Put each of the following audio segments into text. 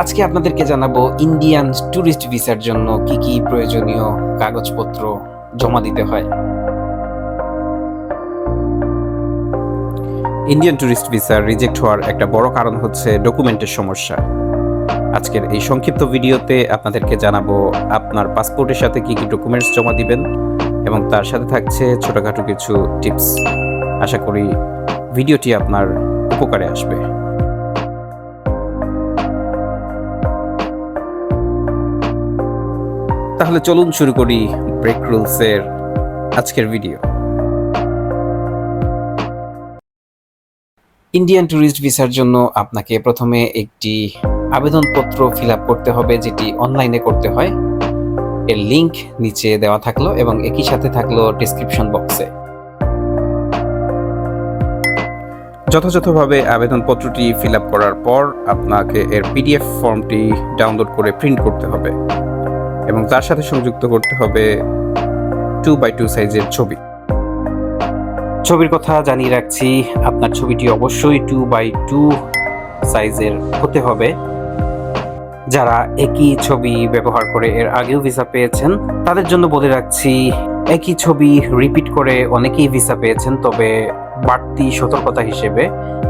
আজকে আপনাদেরকে জানাব ইন্ডিয়ান ট্যুরিস্ট ভিসার জন্য কি কি প্রয়োজনীয় কাগজপত্র জমা দিতে হয়। ইন্ডিয়ান ট্যুরিস্ট ভিসা রিজেক্ট হওয়ার একটা বড় কারণ হচ্ছে ডকুমেন্টের সমস্যা। আজকের এই সংক্ষিপ্ত ভিডিওতে আপনাদেরকে জানাব আপনার পাসপোর্টের সাথে কি কি ডকুমেন্টস জমা দিবেন এবং তার সাথে থাকছে ছোটখাটো কিছু টিপস আশা করি ভিডিওটি আপনার উপকারে আসবে। তাহলে চলুন শুরু করি ব্রেক রুলসের আজকের ভিডিও ইন্ডিয়ান ট্যুরিস্ট ভিসার জন্য আপনাকে প্রথমে একটি আবেদনপত্র ফিল আপ করতে হবে, যেটি অনলাইনে করতে হয়। এর লিংক নিচে দেওয়া থাকল এবং একই সাথে থাকল ডিসক্রিপশন বক্সে যথাযথভাবে আবেদনপত্রটি ফিল আপ করার পর আপনাকে এর পিডিএফ ফর্মটি ডাউনলোড করে প্রিন্ট করতে হবে। এবং তার সাথে সংযুক্ত করতে হবে টু বাই টু সাইজের ছবি। ছবির কথা জানিয়ে রাখছি, আপনার ছবিটি অবশ্যই টু বাই টু সাইজের হতে হবে। যারা একই ছবি ব্যবহার করে এর আগেও ভিসা পেয়েছেন, তাদের জন্য বলে রাখছি, একই ছবি রিপিট করে অনেকেই ভিসা পেয়েছেন, তবে বাড়তি সতর্কতা হিসেবে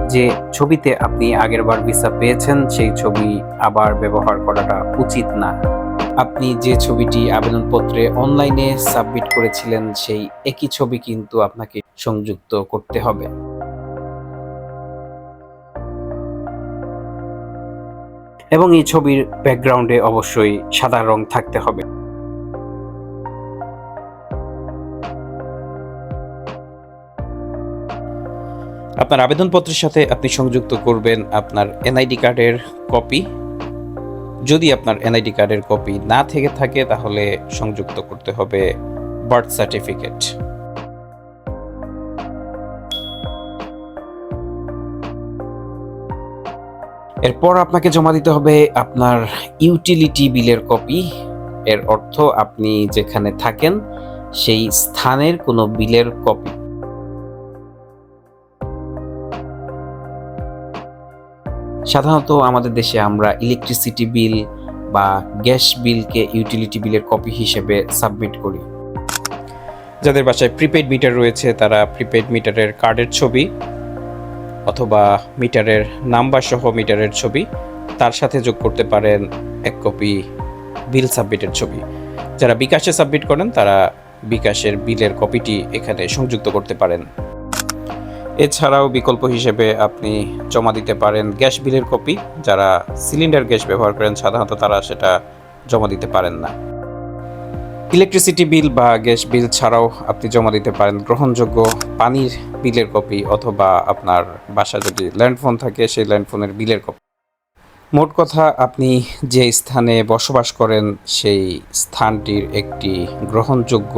যে ছবিতে আপনি আগেরবার ভিসা পেয়েছেন, সেই ছবি আবার ব্যবহার করাটা উচিত না। আপনি যে ছবিটি আবেদনপত্রে অনলাইনে সাবমিট করেছিলেন, সেই একই ছবি কিন্তু আপনাকে সংযুক্ত করতে হবে। এবং এই ছবির ব্যাকগ্রাউন্ডে অবশ্যই সাদা রং থাকতে হবে। আপনার আবেদনপত্রের সাথে আপনি সংযুক্ত করবেন আপনার এনআইডি কার্ডের কপি। যদি আপনার এনআইডি কার্ডের কপি না থেকে থাকে, তাহলে সংযুক্ত করতে হবে বার্থ সার্টিফিকেট এরপর আপনাকে জমা দিতে হবে আপনার ইউটিলিটি বিলের কপি এর অর্থ আপনি যেখানে থাকেন, সেই স্থানের কোনো বিলের কপি সাধারণত আমাদের দেশে আমরা ইলেকট্রিসিটি বিল বা গ্যাস বিলকে ইউটিলিটি বিলের কপি হিসেবে সাবমিট করি। যাদের বাসায় প্রিপেড মিটার রয়েছে, তারা প্রিপেড মিটারের কার্ডের ছবি অথবা মিটারের নাম্বার সহ মিটারের ছবি তার সাথে যোগ করতে পারেন এক কপি বিল সাবমিটের ছবি। যারা বিকাশে সাবমিট করেন, তারা বিকাশের বিলের কপিটি এখানে সংযুক্ত করতে পারেন। এছাড়াও বিকল্প হিসেবে আপনি জমা দিতে পারেন গ্যাস বিলের কপি। যারা সিলিন্ডার গ্যাস ব্যবহার করেন, সাধারণত তারা সেটা জমা দিতে পারেন না। ইলেকট্রিসিটি বিল বা গ্যাস বিল ছাড়াও আপনি জমা দিতে পারেন গ্রহণযোগ্য পানির বিলের কপি অথবা আপনার বাসা যদি ল্যান্ডফোন থাকে, সেই ল্যান্ডফোনের বিলের কপি। মোট কথা, আপনি যে স্থানে বসবাস করেন, সেই স্থানটির একটি গ্রহণযোগ্য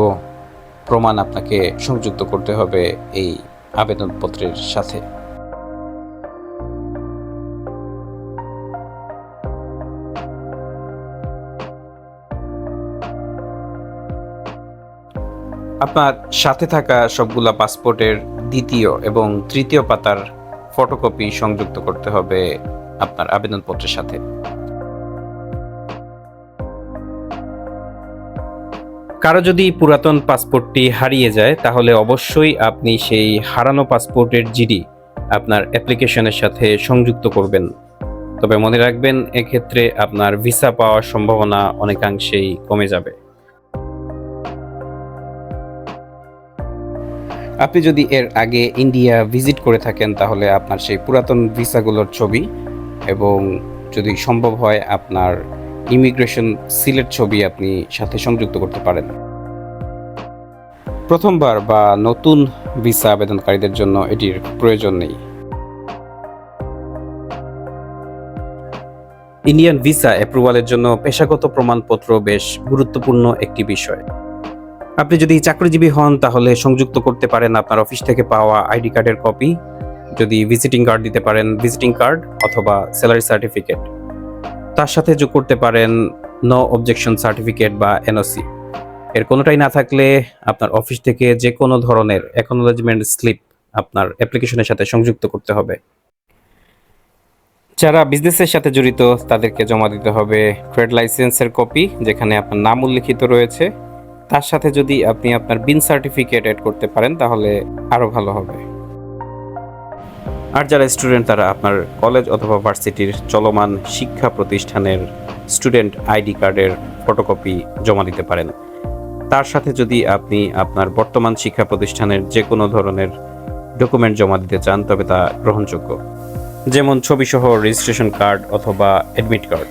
প্রমাণ আপনাকে সংযুক্ত করতে হবে এই আবেদনপত্রের সাথে। আপনার সাথে থাকা সবগুলা পাসপোর্টের দ্বিতীয় এবং তৃতীয় পাতার ফটোকপি সংযুক্ত করতে হবে আপনার আবেদনপত্রের সাথে। কারও যদি পুরাতন পাসপোর্টটি হারিয়ে যায়, তাহলে অবশ্যই আপনি সেই হারানো পাসপোর্টের জিডি আপনার অ্যাপ্লিকেশনের সাথে সংযুক্ত করবেন। তবে মনে রাখবেন, এক্ষেত্রে আপনার ভিসা পাওয়ার সম্ভাবনা অনেকাংশেই কমে যাবে। আপনি যদি এর আগে ইন্ডিয়া ভিজিট করে থাকেন, তাহলে আপনার সেই পুরাতন ভিসাগুলোর ছবি এবং যদি সম্ভব হয় আপনার ইমিগ্রেশন সিলেট ছবি আপনি সাথে সংযুক্ত করতে পারেন। প্রথমবার বা নতুন ভিসা আবেদনকারীদের জন্য এটির প্রয়োজন নেই। ইন্ডিয়ান ভিসা অ্যাপ্রুভালের জন্য পেশাগত প্রমাণপত্র বেশ গুরুত্বপূর্ণ একটি বিষয়। আপনি যদি চাকরিজীবী হন, তাহলে সংযুক্ত করতে পারেন আপনার অফিস থেকে পাওয়া আইডি কার্ডের কপি। যদি ভিজিটিং কার্ড দিতে পারেন, ভিজিটিং কার্ড অথবা স্যালারি সার্টিফিকেট। তার সাথে যোগ করতে পারেন নো অবজেকশন সার্টিফিকেট বা এনওসি এর কোনোটাই না থাকলে আপনার অফিস থেকে যে কোনো ধরনের অ্যাকনোলেজমেন্ট স্লিপ আপনার অ্যাপ্লিকেশনের সাথে সংযুক্ত করতে হবে। যারা বিজনেসের সাথে জড়িত, তাদেরকে জমা দিতে হবে ট্রেড লাইসেন্সের কপি যেখানে আপনার নাম উল্লেখিত রয়েছে। তার সাথে যদি আপনি আপনার বিন সার্টিফিকেট অ্যাড করতে পারেন, তাহলে আরও ভালো হবে। আর যারা স্টুডেন্ট তারা আপনার কলেজ অথবা ভার্সিটির চলমান শিক্ষা প্রতিষ্ঠানের স্টুডেন্ট আইডি কার্ডের ফটোকপি জমা দিতে পারেন। তার সাথে যদি আপনি আপনার বর্তমান শিক্ষা প্রতিষ্ঠানের যে কোনো ধরনের ডকুমেন্ট জমা দিতে চান, তবে তা গ্রহণযোগ্য। যেমন ছবিসহ রেজিস্ট্রেশন কার্ড অথবা অ্যাডমিট কার্ড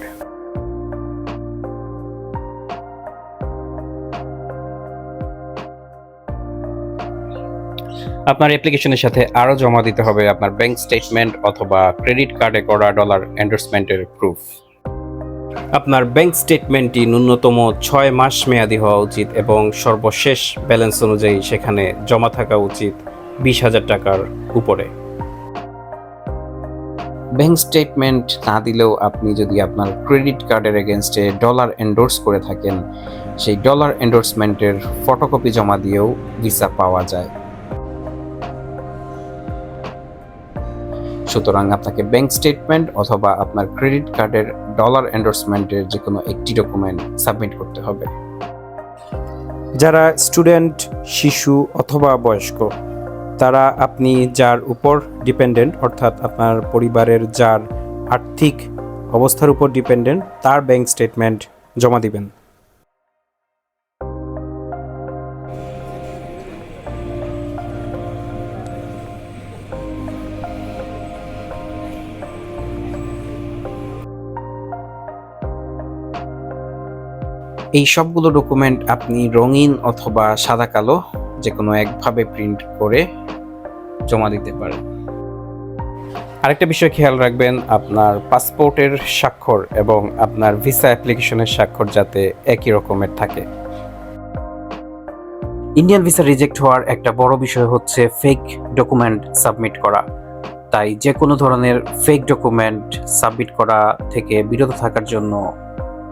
আপনার অ্যাপ্লিকেশনের সাথে আরও জমা দিতে হবে আপনার ব্যাংক স্টেটমেন্ট অথবা ক্রেডিট কার্ডে করা ডলার এন্ডোর্সমেন্টের প্রুফ আপনার ব্যাংক স্টেটমেন্টটি ন্যূনতম ছয় মাস মেয়াদি হওয়া উচিত এবং সর্বশেষ ব্যালেন্স অনুযায়ী সেখানে জমা থাকা উচিত বিশ হাজার টাকার উপরে। ব্যাংক স্টেটমেন্ট না দিলেও আপনি যদি আপনার ক্রেডিট কার্ডের এগেনস্টে ডলার এন্ডোর্স করে থাকেন, সেই ডলার এন্ডোর্সমেন্টের ফটোকপি জমা দিয়েও ভিসা পাওয়া যায়। সুতরাং আপনাকে ব্যাংক স্টেটমেন্ট অথবা আপনার ক্রেডিট কার্ডের ডলার এন্ডোর্সমেন্টের যে কোনো একটি ডকুমেন্ট সাবমিট করতে হবে। যারা স্টুডেন্ট শিশু অথবা বয়স্ক, তারা আপনি যার উপর ডিপেন্ডেন্ট অর্থাৎ আপনার পরিবারের যার আর্থিক অবস্থার উপর ডিপেন্ডেন্ট তার ব্যাংক স্টেটমেন্ট জমা দিবেন। এই সবগুলো ডকুমেন্ট আপনি রঙিন অথবা সাদা কালো যে কোনো একভাবে প্রিন্ট করে জমা দিতে পারেন। আরেকটা বিষয় খেয়াল রাখবেন, আপনার পাসপোর্টের স্বাক্ষর এবং আপনার ভিসা অ্যাপ্লিকেশনের স্বাক্ষর যাতে একই রকমের থাকে। ইন্ডিয়ান ভিসা রিজেক্ট হওয়ার একটা বড় বিষয় হচ্ছে ফেক ডকুমেন্ট সাবমিট করা। তাই যে কোনো ধরনের ফেক ডকুমেন্ট সাবমিট করা থেকে বিরত থাকার জন্য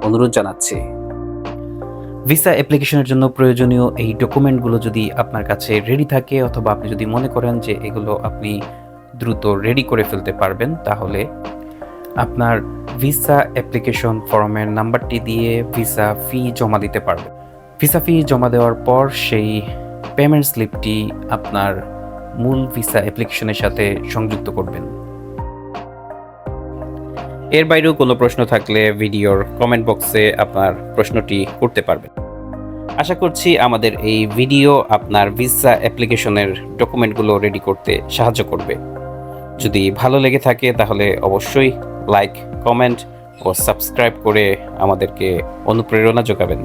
অনুরোধ জানাচ্ছি। ভিসা অ্যাপ্লিকেশনের জন্য প্রয়োজনীয় এই ডকুমেন্টগুলো যদি আপনার কাছে রেডি থাকে অথবা আপনি যদি মনে করেন যে এগুলো আপনি দ্রুত রেডি করে ফেলতে পারবেন, তাহলে আপনার ভিসা অ্যাপ্লিকেশন ফর্মের নাম্বারটি দিয়ে ভিসা ফি জমা দিতে পারবেন। ভিসা ফি জমা দেওয়ার পর সেই পেমেন্ট স্লিপটি আপনার মূল ভিসা অ্যাপ্লিকেশনের সাথে সংযুক্ত করবেন। এর বাইরেও কোনো প্রশ্ন থাকলে ভিডিওর কমেন্ট বক্সে আপনার প্রশ্নটি করতে পারবেন। আশা করছি আমাদের এই ভিডিও আপনার ভিসা অ্যাপ্লিকেশনের ডকুমেন্টগুলো রেডি করতে সাহায্য করবে। যদি ভালো লেগে থাকে তাহলে অবশ্যই লাইক কমেন্ট ও সাবস্ক্রাইব করে আমাদেরকে অনুপ্রেরণা যোগাবেন।